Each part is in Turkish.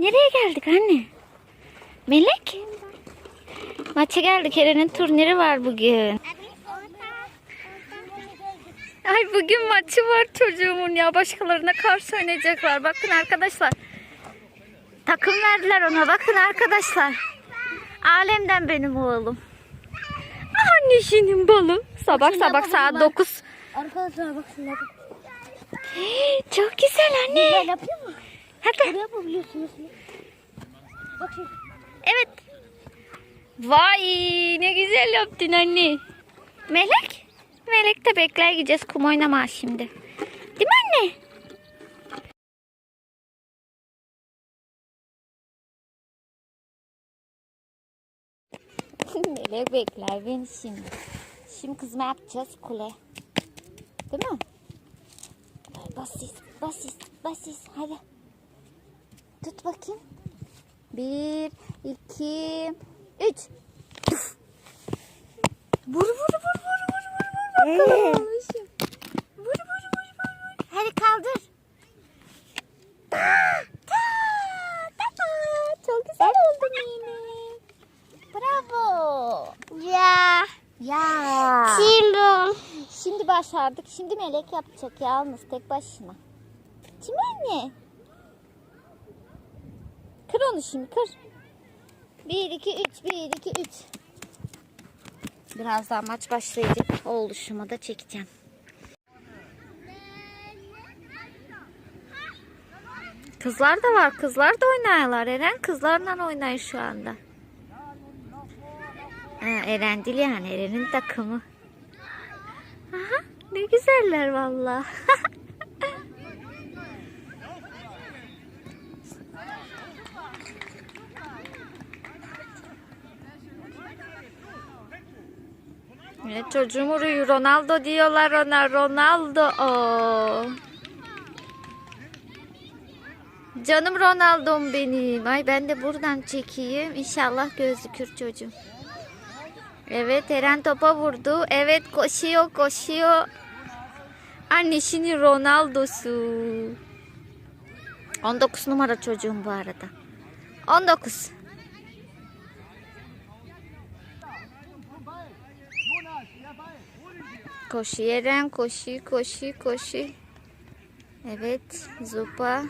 Nereye geldik anne? Melek? Maça geldik. Eren'in turniri var bugün. Ay bugün maçı var çocuğumun ya. Başkalarına karşı oynayacaklar. Bakın arkadaşlar. Takım verdiler ona. Bakın arkadaşlar. Alemden benim oğlum. Annesinin balı. Sabah sabah saat 9. Arkadaşlar bak şuna. Çok güzel anne. Böyle yapıyor mu? Hadi. Böyle yapabiliyorsunuz. Bak şimdi. Evet. Vay ne güzel yaptın anne. Melek? Melek de bekler gideceğiz kum oynamaya şimdi. Değil mi anne? Melek bekler beni şimdi. Şimdi kızma yapacağız kule. Değil mi? Basis, basis, basis. Hadi. Tut bakayım. Bir, iki, üç. Puf. Vur vur vur vur vur vur vur bakalım oğluşum. Vur vur vur vur vur. Hadi kaldır. Ta, ta, ta, ta. Çok güzel oldun yine. Bravo. Ya. Ya. Şimdi. Şimdi başardık. Şimdi melek yapacak yalnız tek başına. Kim anne? Kır onu şimdi kır. 1 2 3 1 2 3. Birazdan maç başlayacak. O oluşumu da çekeceğim. Kızlar da var. Kızlar da oynuyorlar. Eren kızlarla oynuyor şu anda. Ha, Eren değil yani. Eren'in takımı. Aha, ne güzeller valla. Evet çocuğum uyuyor. Ronaldo diyorlar ona. Ronaldo. Oo. Canım Ronaldo'm benim. Ay ben de buradan çekeyim. İnşallah gözükür çocuğum. Evet Eren topa vurdu. Evet koşuyor koşuyor. Annesinin Ronaldo'su. 19 numara çocuğum bu arada. 19. Koşu Eren koşu koşu koşu. Evet Zupa.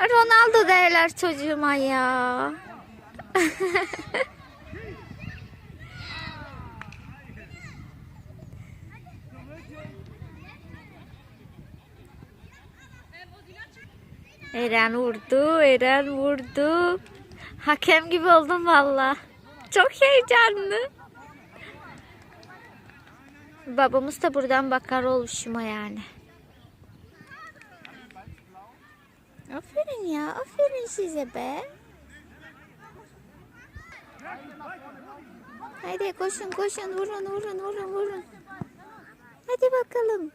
Ronaldo derler çocuğuma ya. Eren vurdu, Eren vurdu. Hakem gibi oldum valla. Çok heyecanlı. Babamız da buradan bakar oluşuma yani. Aferin ya, aferin size be. Haydi koşun koşun vurun vurun vurun vurun. Hadi bakalım.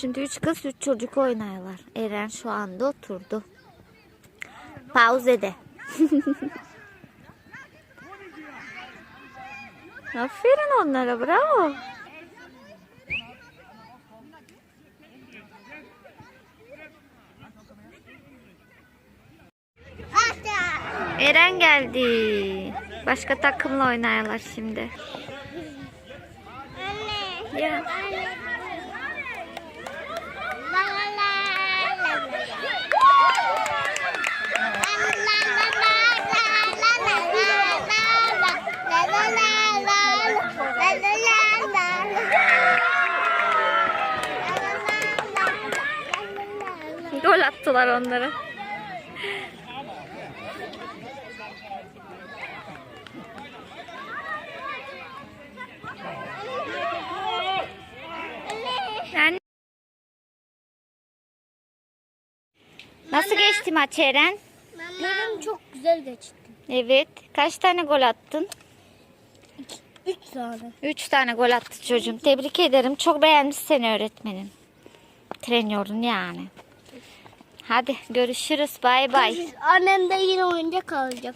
Şimdi üç kız üç çocuk oynuyorlar. Eren şu anda oturdu. Pauzede. Aferin onlara bravo. Eren geldi. Başka takımla oynuyorlar şimdi. Anne. Ya. Anne. Gol attılar onlara. Yani... Nasıl geçti maç Eren? Benim çok güzel geçti. Evet. Kaç tane gol attın? Üç tane. Üç tane gol attı çocuğum. Tebrik ederim. Çok beğenmiş seni öğretmenin. Trenörün yani. Hadi görüşürüz. Bay bay. Annem de yine oyuncak alacak.